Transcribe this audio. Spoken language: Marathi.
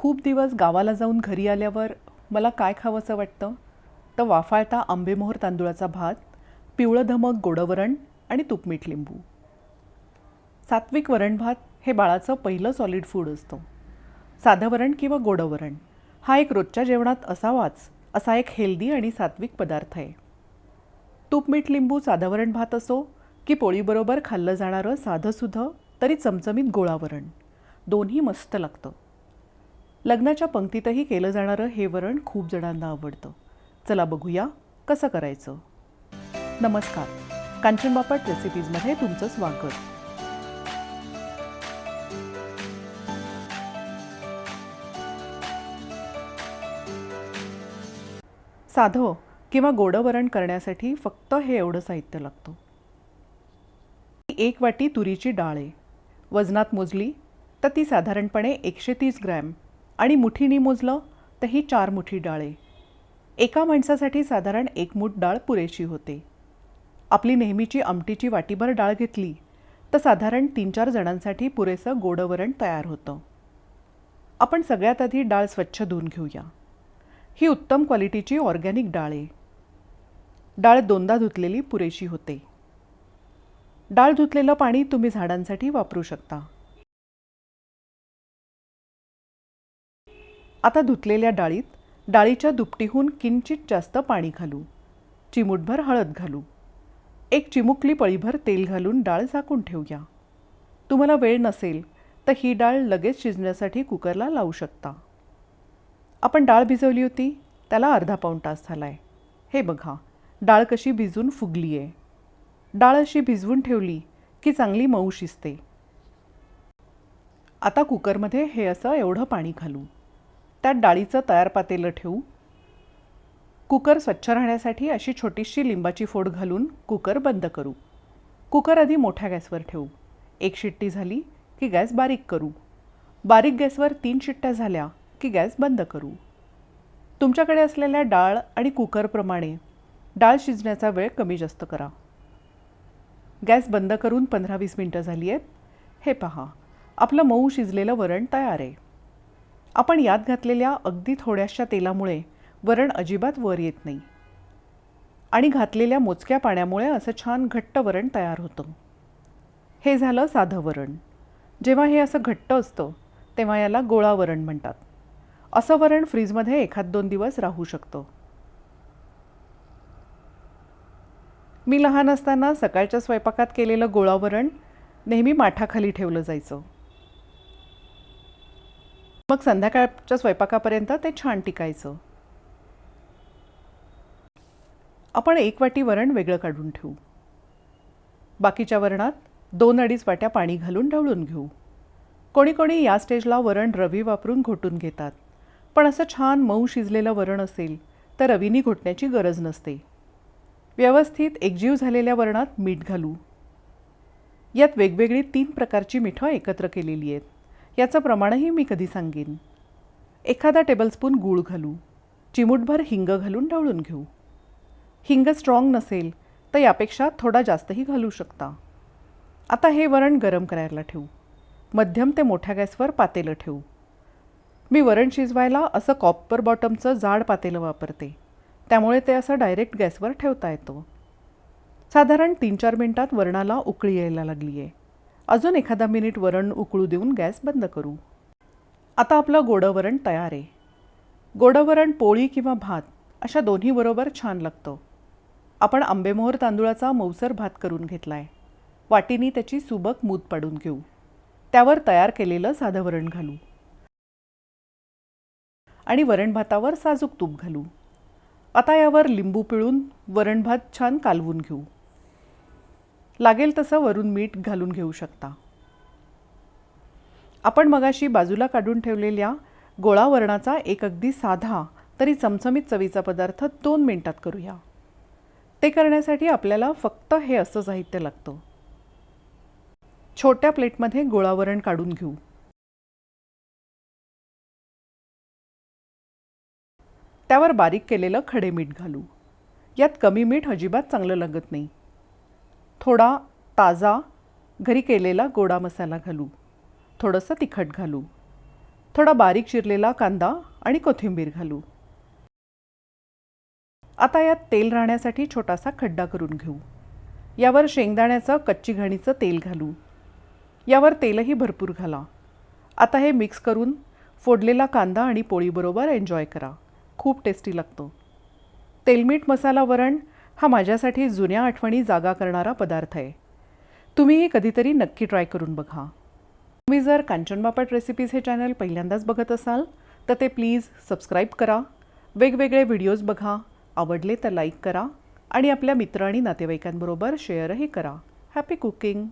खूप दिवस गावाला जाऊन घरी आल्यावर मला काय खावंसं वाटतं? तर वाफाळता आंबेमोहर तांदूळाचा भात पिवळं धमक गोडवरण आणि तुपमीठ लिंबू. सात्विक वरण भात हे बाळाचं पहिलं सॉलिड फूड असतं. साधं वरण किंवा गोडवरण हा एक रोजच्या जेवणात असावाच असा एक हेल्दी आणि सात्विक पदार्थ आहे. तूपमीठ लिंबू साधावरण भात असो की पोळीबरोबर खाल्लं जाणारं साधंसुधं तरी चमचमीत गोळावरण दोन्ही मस्त लागतं. लग्नाच्या पंक्तीतही केलं जाणारं हे वरण खूप जणांना आवडतं. चला बघूया कसं करायचं. नमस्कार. कांचन बापट रेसिपीजमध्ये तुमचं स्वागत. साधं किंवा गोडं वरण करण्यासाठी फक्त हे एवढं साहित्य लागतं. एक वाटी तुरीची डाळ. आहे वजनात मोजली तर ती साधारणपणे एकशे तीस ग्रॅम. आणि मुठीनी मोजलं तर ही चार मुठी डाळे. एका माणसासाठी साधारण एक मूठ डाळ पुरेशी होते. आपली नेहमीची आमटीची वाटीभर डाळ घेतली तर साधारण तीन चार जणांसाठी पुरेसं गोडवरण तयार होतं. आपण सगळ्यात आधी डाळ स्वच्छ धुवून घेऊया. ही उत्तम क्वालिटीची ऑर्गॅनिक डाळ आहे. डाळ दोनदा धुतलेली पुरेशी होते. डाळ धुतलेलं पाणी तुम्ही झाडांसाठी वापरू शकता. आता धुतलेल्या डाळीत डाळीच्या दुपटीहून किंचित जास्त पाणी घालू. चिमूटभर हळद घालू. एक चिमुकली पळीभर तेल घालून डाळ झाकून ठेवूया. तुम्हाला वेळ नसेल तर ही डाळ लगेच शिजण्यासाठी कुकरला लावू शकता. आपण डाळ भिजवली होती त्याला अर्धा पाऊण तास झाला आहे हे बघा डाळ कशी भिजून फुगली आहे डाळ अशी भिजवून ठेवली की चांगली मऊ शिजते. आता कुकरमध्ये हे असं एवढं पाणी घालू. त्यात डाळीचं तयार पातेलं ठेवू. कुकर स्वच्छ राहण्यासाठी अशी छोटीशी लिंबाची फोड घालून कुकर बंद करू. कुकर आधी मोठ्या गॅसवर ठेवू. एक शिट्टी झाली की गॅस बारीक करू. बारीक गॅसवर तीन शिट्ट्या झाल्या की गॅस बंद करू. तुमच्याकडे असलेल्या डाळ आणि कुकरप्रमाणे डाळ शिजण्याचा वेळ कमी जास्त करा. गॅस बंद करून पंधरा वीस मिनटं झाली आहेत. हे पहा आपलं मऊ शिजलेलं वरण तयार आहे. आपण यात घातलेल्या अगदी थोड्याशा तेलामुळे वरण अजिबात वर येत नाही. आणि घातलेल्या मोजक्या पाण्यामुळे असं छान घट्ट वरण तयार होतं. हे झालं साधं वरण. जेव्हा हे असं घट्ट असतं तेव्हा याला गोळा वरण म्हणतात. असं वरण फ्रीजमध्ये एखाद दोन दिवस राहू शकतं. मी लहान असताना सकाळच्या स्वयंपाकात केलेलं गोळावरण नेहमी माठाखाली ठेवलं जायचं. मग संध्याकाळच्या स्वयंपाकापर्यंत ते छान टिकायचं. आपण एक वाटी वरण वेगळं काढून ठेवू. बाकीच्या वरणात दोन अडीच वाट्या पाणी घालून ढवळून घेऊ. कोणी कोणी या स्टेजला वरण रवी वापरून घोटून घेतात. पण असं छान मऊ शिजलेलं वरण असेल तर रवीनी घोटण्याची गरज नसते. व्यवस्थित एकजीव झालेल्या वरणात मीठ घालू. यात वेगवेगळी तीन प्रकारची मिठं एकत्र केलेली आहेत. याचं प्रमाणही मी कधी सांगेन. एखादा टेबलस्पून गूळ घालू चिमूटभर हिंग घालून ढवळून घेऊ. हिंग स्ट्रॉंग नसेल तर यापेक्षा थोडा जास्तही घालू शकता. आता हे वरण गरम करायला ठेवू. मध्यम ते मोठ्या गॅसवर पातेलं ठेवू. मी वरण शिजवायला असं कॉपर बॉटमचं जाड पातेलं वापरते. त्यामुळे ते असं डायरेक्ट गॅसवर ठेवता येतो. साधारण तीन चार मिनटात वरणाला उकळी यायला लागली आहे अजून एखादा मिनिट वरण उकळू देऊन गॅस बंद करू. आता आपलं गोडं वरण तयार आहे. गोडं वरण पोळी किंवा भात अशा दोन्हीबरोबर छान लागतं. आपण आंबेमोहर तांदूळाचा मौसर भात करून घेतला आहे वाटीनी त्याची सुबक मूत पाडून घेऊ. त्यावर तयार केलेलं साधं वरण घालू. आणि वरण भातावर साजूक तूप घालू. आता यावर लिंबू पिळून वरण भात छान कालवून घेऊ. लागेल तसं वरून मीठ घालून घेऊ शकता. आपण मगाशी बाजूला काढून ठेवलेल्या गोळा वरणाचा एक अगदी साधा तरी चमचमीत चवीचा पदार्थ दोन मिनिटात करूया. ते करण्यासाठी आपल्याला फक्त हे असं साहित्य लागतं. छोट्या प्लेटमध्ये गोळावरण काढून घेऊ. त्यावर बारीक केलेलं खडे मीठ घालू. यात कमी मीठ अजिबात चांगलं लागत नाही. थोडा ताजा घरी केलेला गोडा मसाला घालू. थोडंसं तिखट घालू. थोडा बारीक चिरलेला कांदा आणि कोथिंबीर घालू. आता यात तेल राहण्यासाठी छोटासा खड्डा करून घेऊ. यावर शेंगदाण्याचं कच्ची घाणीचं तेल घालू. यावर तेलही भरपूर घाला. आता हे मिक्स करून फोडलेला कांदा आणि पोळीबरोबर एन्जॉय करा. खूप टेस्टी लागतो. तेलमीठ मसाला वरण हा माझ्यासाठी जुन्या आठवणी जागा करणारा पदार्थ आहे. तुम्हीही कधीतरी नक्की ट्राय करून बघा. तुम्ही जर कांचन बापट रेसिपीज हे चॅनल पहिल्यांदाच बघत असाल तर ते प्लीज सबस्क्राईब करा. वेगवेगळे व्हिडिओज बघा. आवडले तर लाईक करा आणि आपल्या मित्र आणि नातेवाईकांबरोबर शेअरही करा. Happy cooking